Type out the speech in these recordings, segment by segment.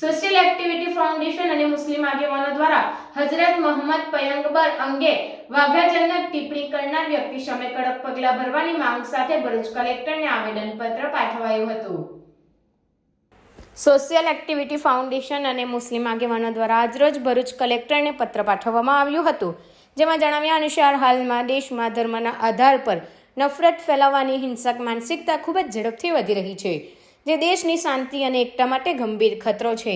Social activity foundation અને મુસ્લિમ આગેવાનો દ્વારા હજરત મોહમ્મદ પયંગબર અંગે વાઘાજનક ટિપ્પણી કરનાર વ્યક્તિ સામે કડક પગલાં ભરવાની માંગ સાથે ભરૂચ કલેક્ટરને આવેદનપત્ર પાઠવાયું હતું. સોશિયલ એક્ટિવિટી ફાઉન્ડેશન અને મુસ્લિમ આગેવાનો દ્વારા આજરોજ ભરૂચ કલેક્ટરને પત્ર પાઠવવામાં આવ્યું હતું, જેમાં જણાવ્યા અનુસાર હાલમાં દેશમાં ધર્મના આધાર પર નફરત ફેલાવવાની હિંસક માનસિકતા ખૂબ જ ઝડપથી વધી રહી છે. જે દેશની શાંતિ અને એકતા માટે ગંભીર ખતરો છે.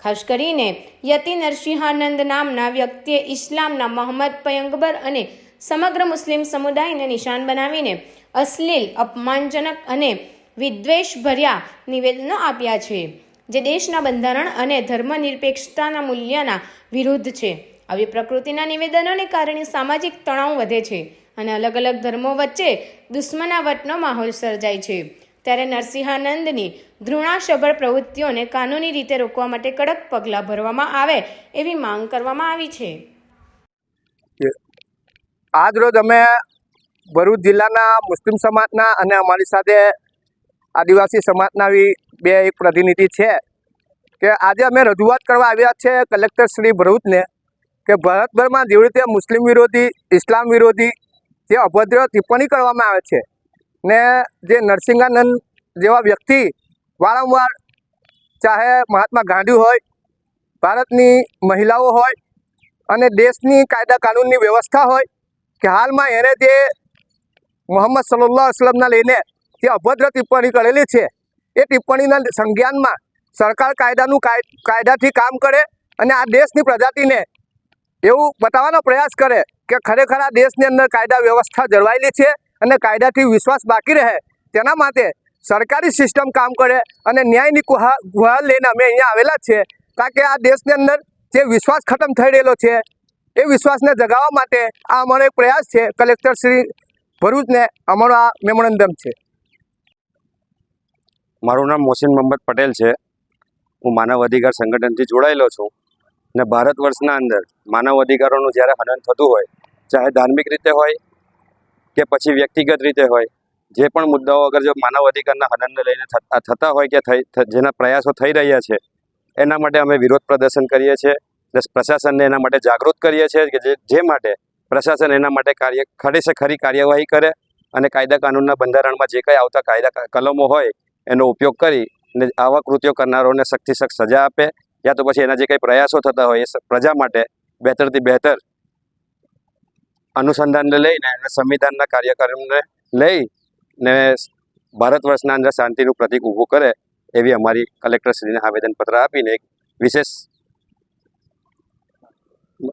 ખાસ કરીને યતિ નરસિંહાનંદ નામના વ્યક્તિએ ઇસ્લામના મોહમ્મદ પયંગબર અને સમગ્ર મુસ્લિમ સમુદાયને નિશાન બનાવીને અશ્લીલ, અપમાનજનક અને વિદ્વેષભર્યા નિવેદનો આપ્યા છે, જે દેશના બંધારણ અને ધર્મનિરપેક્ષતાના મૂલ્યના વિરુદ્ધ છે. આવી પ્રકૃતિના નિવેદનોને કારણે સામાજિક તણાવ વધે છે અને અલગ અલગ ધર્મો વચ્ચે દુશ્મનાવટનો માહોલ સર્જાય છે. ત્યારે નરસિંહાનંદની ઘૃણાસભર પ્રવૃત્તિઓને કાનૂની રીતે રોકવા માટે કડક પગલાં ભરવામાં આવે એવી માંગ કરવામાં આવી છે. આજ રોજ અમે ભરૂચ જિલ્લાના મુસ્લિમ સમાજના અને અમારી સાથે આદિવાસી સમાજના બે એક પ્રતિનિધિ છે કે આજે અમે રજૂઆત કરવા આવ્યા છે કલેક્ટર શ્રી ભરૂચને કે ભારતભરમાં જેવી રીતે મુસ્લિમ વિરોધી, ઇસ્લામ વિરોધી જે અભદ્ર ટિપ્પણી કરવામાં આવે છે ને જે નરસિંહાનંદ જેવા વ્યક્તિ વારંવાર ચાહે મહાત્મા ગાંધી હોય, ભારતની મહિલાઓ હોય અને દેશની કાયદા કાનૂનની વ્યવસ્થા હોય કે હાલમાં એણે જે મોહમ્મદ સલ્લાહ અસલમના લઈને જે અભદ્ર ટિપ્પણી કરેલી છે, એ ટિપ્પણીના સંજ્ઞાનમાં સરકાર કાયદાનું કાયદાથી કામ કરે અને આ દેશની પ્રજાતિને એવું બતાવવાનો પ્રયાસ કરે કે ખરેખર આ દેશની અંદર કાયદા વ્યવસ્થા જળવાયેલી છે અને કાયદાથી વિશ્વાસ બાકી રહે તેના માટે સરકારી સિસ્ટમ કામ કરે અને ન્યાયની ગુહા, ગુહાર લઈને અમે અહીંયા આવેલા છે. કારણ કે આ દેશની અંદર જે વિશ્વાસ ખતમ થઈ રહેલો છે, એ વિશ્વાસને જગાવવા માટે આ અમારો એક પ્રયાસ છે. કલેક્ટર શ્રી ભરૂચને અમારો આ મેમોરેન્ડમ છે. મારું નામ મોહસિન મોહમ્મદ પટેલ છે. હું માનવ અધિકાર સંગઠનથી જોડાયેલો છું. ને ભારત વર્ષના અંદર માનવ અધિકારોનું જ્યારે હનન થતું હોય, ચાહે ધાર્મિક રીતે હોય કે પછી વ્યક્તિગત રીતે હોય, જે પણ મુદ્દાઓ અગર જો માનવ અધિકારના હનનને લઈને થતા હોય કે થઈ જેના પ્રયાસો થઈ રહ્યા છે, એના માટે અમે વિરોધ પ્રદર્શન કરીએ છીએ પ્રશાસનને એના માટે જાગૃત કરીએ છીએ કે જે માટે પ્રશાસન એના માટે કાર્ય, ખરી સે ખરી કાર્યવાહી કરે અને કાયદા કાનૂનના બંધારણમાં જે કંઈ આવતા કાયદા કલમો હોય, એનો ઉપયોગ કરી અને આવા કૃત્યો કરનારોને સખ્તી સખ્ત સજા આપે, યા તો પછી એના જે કંઈ પ્રયાસો થતા હોય એ પ્રજા માટે બહેતરથી બહેતર અનુસંધાનને લઈને અને સંવિધાનના કાર્યક્રમને લઈ ને ભારત વર્ષના અંદર શાંતિનું પ્રતિક ઊભું કરે એવી અમારી કલેક્ટરશ્રીને આવેદનપત્ર આપીને એક વિશેષ